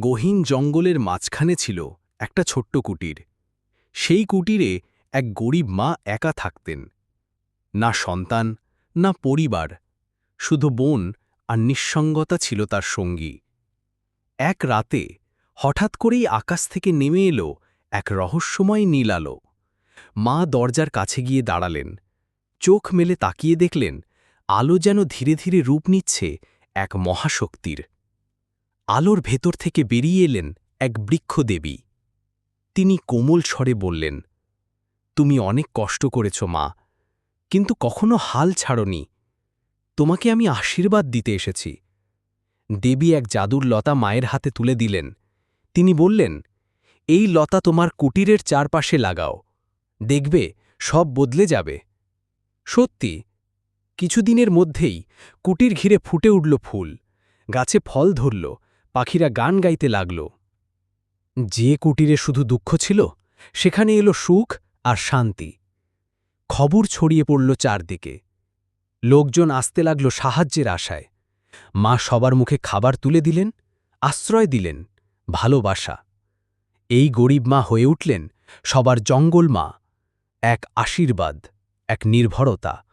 গহীন জঙ্গলের মাঝখানে ছিল একটা ছোট্ট কুটির। সেই কুটিরে এক গরিব মা একা থাকতেন। না সন্তান, না পরিবার, শুধু বোন আর নিঃসঙ্গতা ছিল তার সঙ্গী। এক রাতে হঠাৎ করেই আকাশ থেকে নেমে এলো এক রহস্যময় নীল আলো। মা দরজার কাছে গিয়ে দাঁড়ালেন। চোখ মেলে তাকিয়ে দেখলেন, আলো যেন ধীরে ধীরে রূপ নিচ্ছে এক মহাশক্তির। আলোর ভেতর থেকে বেরিয়ে এলেন এক বৃক্ষদেবী তিনি কোমল স্বরে বললেন, তুমি অনেক কষ্ট করেছ মা, কিন্তু কখনো হাল ছাড়নি। তোমাকে আমি আশীর্বাদ দিতে এসেছি দেবী এক জাদুর লতা মায়ের হাতে তুলে দিলেন। তিনি বললেন, এই লতা তোমার কুটিরের চারপাশে লাগাও। দেখবে, সব বদলে যাবে। সত্যি, কিছুদিনের মধ্যেই কুটির ঘিরে ফুটে উঠল ফুল, গাছে ফল ধরল পাখিরা গান গাইতে লাগল। যে কুটিরে শুধু দুঃখ ছিল, সেখানে এলো সুখ আর শান্তি। খবর ছড়িয়ে পড়ল চারদিকে। লোকজন আসতে লাগল সাহায্যের আশায়। মা সবার মুখে খাবার তুলে দিলেন, আশ্রয় দিলেন, ভালোবাসা। এই গরিব মা হয়ে উঠলেন সবার জঙ্গল মা, এক আশীর্বাদ, এক নির্ভরতা।